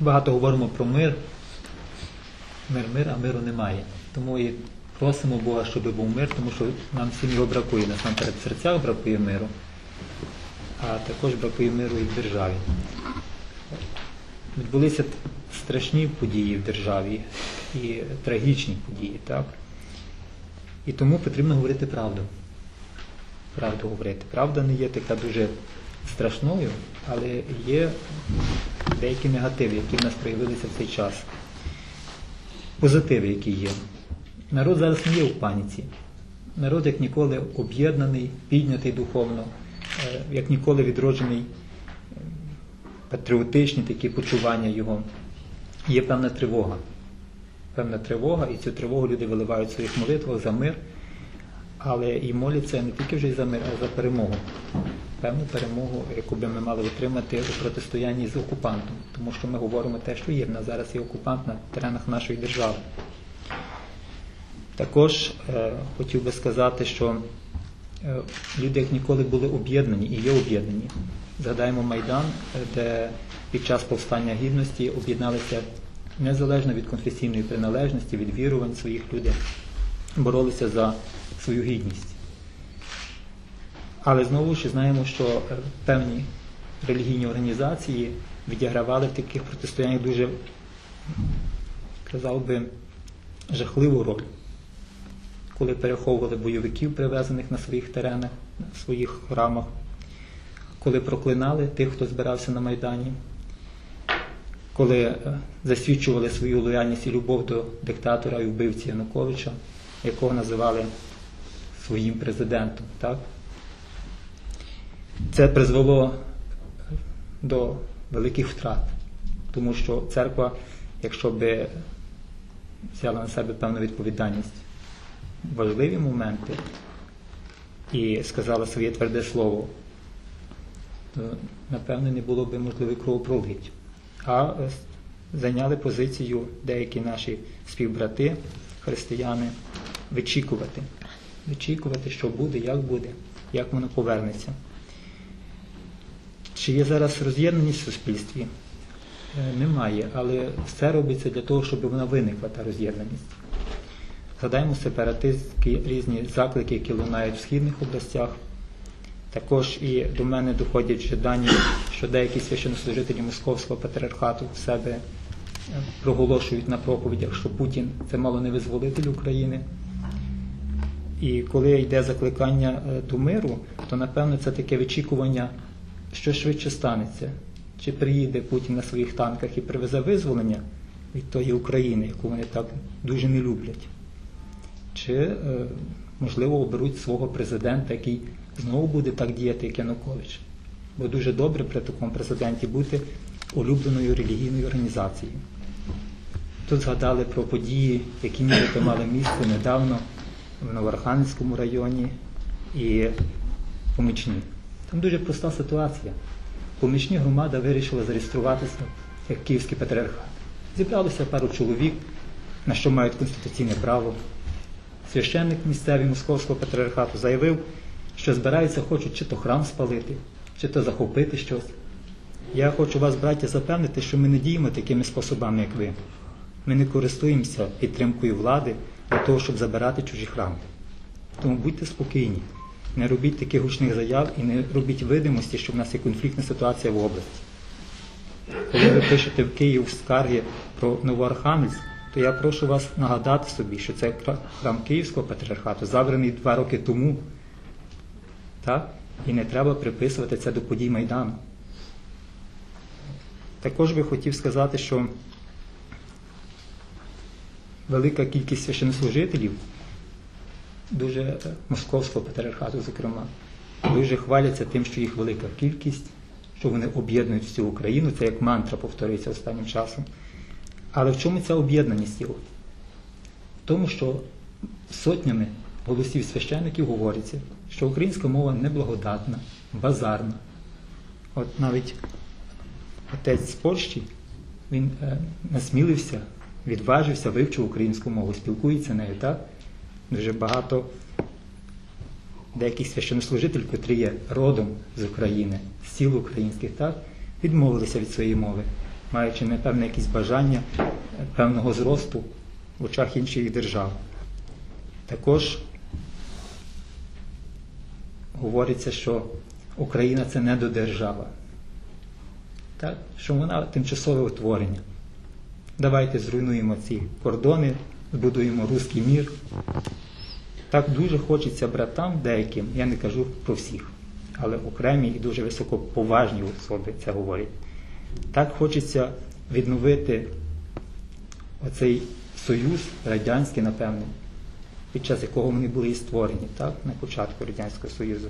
багато говоримо про мир. Мир, мир, а миру немає. Тому і просимо Бога, щоб був мир, тому що нам всім його бракує. Насамперед в серцях бракує миру, а також бракує миру і в державі. Відбулися страшні події в державі і трагічні події, так? І тому потрібно говорити правду. Правду говорити. Правда не є така дуже страшною, але є деякі негативи, які в нас проявилися в цей час. Позитиви, які є. Народ зараз не є в паніці. Народ, як ніколи, об'єднаний, піднятий духовно, е, як ніколи відроджений, е, патріотичні такі почування його. Є певна тривога. Певна тривога, і цю тривогу люди виливають в своїх молитвах за мир, але і моляться не тільки вже за мир, а за перемогу. Певну перемогу, яку би ми мали отримати у протистоянні з окупантом, тому що ми говоримо те, що є. В нас зараз є окупант на теренах нашої держави. Також е, хотів би сказати, що е, люди як ніколи були об'єднані і є об'єднані. Згадаємо Майдан, е, де під час повстання гідності об'єдналися незалежно від конфесійної приналежності, від вірувань своїх людей, боролися за свою гідність. Але знову ж знаємо, що певні релігійні організації відігравали в таких протистояннях дуже, казав би, жахливу роль, коли переховували бойовиків, привезених на своїх теренах, на своїх храмах, коли проклинали тих, хто збирався на Майдані, коли е, засвідчували свою лояльність і любов до диктатора і вбивці Януковича, якого називали своїм президентом. Так? Це призвело до великих втрат, тому що церква, якщо би взяла на себе певну відповідальність важливі моменти і сказала своє тверде слово, то напевне не було б можливо кровопролиття. А е, зайняли позицію деякі наші співбрати, християни, вичікувати. Вичікувати, що буде, як буде, як воно повернеться. Чи є зараз роз'єднаність в суспільстві? Е, Немає, але все робиться для того, щоб вона виникла, та роз'єднаність. Згадаємо сепаратистські різні заклики, які лунають в східних областях. Також і до мене доходять вже дані, що деякі священнослужителі Московського патріархату в себе е, проголошують на проповідях, що Путін це мало не визволитель України. І коли йде закликання е, до миру, то напевно це таке вичікування, що швидше станеться. Чи приїде Путін на своїх танках і привезе визволення від тої України, яку вони так дуже не люблять, чи, е, можливо, оберуть свого президента, який знову буде так діяти, як Янукович. Бо дуже добре при такому президенті бути улюбленою релігійною організацією. Тут згадали про події, які нібито мали місце недавно в Новоархангельському районі і Помічні. Там дуже проста ситуація. Помічні громада вирішила зареєструватися як Київський патріархат. Зібралося пару чоловік, на що мають конституційне право. Священник місцевий Московського патріархату заявив, що збираються, хочуть чи то храм спалити, чи то захопити щось. Я хочу вас, браття, запевнити, що ми не діємо такими способами, як ви. Ми не користуємося підтримкою влади для того, щоб забирати чужі храми. Тому будьте спокійні, не робіть таких гучних заяв і не робіть видимості, що в нас є конфліктна ситуація в області. Коли ви пишете в Київ скарги про Новоархангельськ, то я прошу вас нагадати собі, що це храм Київського патріархату, забраний два роки тому. Так? І не треба приписувати це до подій Майдану. Також би хотів сказати, що велика кількість священнослужителів, дуже московського патріархату, зокрема, дуже хваляться тим, що їх велика кількість, що вони об'єднують всю Україну. Це як мантра повторюється останнім часом. Але в чому ця об'єднаність його? В тому, що сотнями голосів священників говориться, що українська мова неблагодатна, базарна. От навіть отець з Польщі, він е, насмілився, відважився, вивчив українську мову, спілкується нею, так? Дуже багато деяких священнослужителів, котрі є родом з України, з сіл українських, так, відмовилися від своєї мови. маючи напевне якісь бажання певного зросту в очах інших держав. Також говориться, що Україна це недодержава, так? що вона тимчасове утворення. Давайте зруйнуємо ці кордони, збудуємо руський мір. Так дуже хочеться братам деяким, я не кажу про всіх, але окремі і дуже високоповажні особи це говорять. Так хочеться відновити оцей союз радянський, напевно, під час якого вони були і створені, так, на початку Радянського Союзу,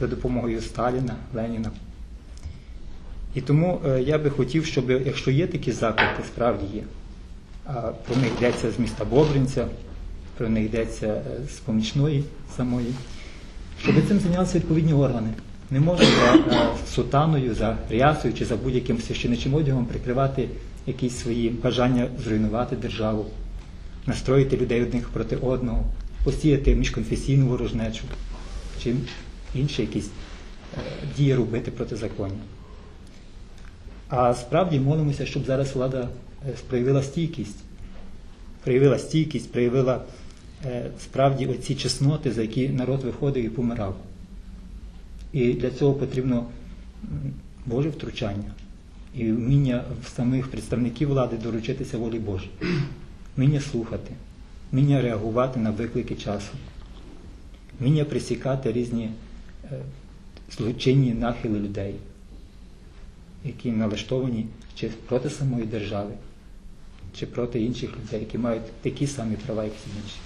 за допомогою Сталіна, Леніна. І тому е, я би хотів, щоб якщо є такі заклики, справді є, а про них йдеться з міста Бобринця, про них йдеться е, з помічної самої, щоб цим зайнялися відповідні органи. Не можна за е, сутаною, за рясою чи за будь-яким священичим одягом прикривати якісь свої бажання зруйнувати державу, настроїти людей одних проти одного, посіяти міжконфесійну ворожнечу чи інші якісь е, дії робити проти законів. А справді молимося, щоб зараз влада проявила стійкість, проявила стійкість, проявила справді оці чесноти, за які народ виходив і помирав. І для цього потрібно Боже втручання і вміння самих представників влади доручитися волі Божій, вміння слухати, вміння реагувати на виклики часу, вміння присікати різні е, злочинні нахили людей, які налаштовані чи проти самої держави, чи проти інших людей, які мають такі самі права, як всі інші.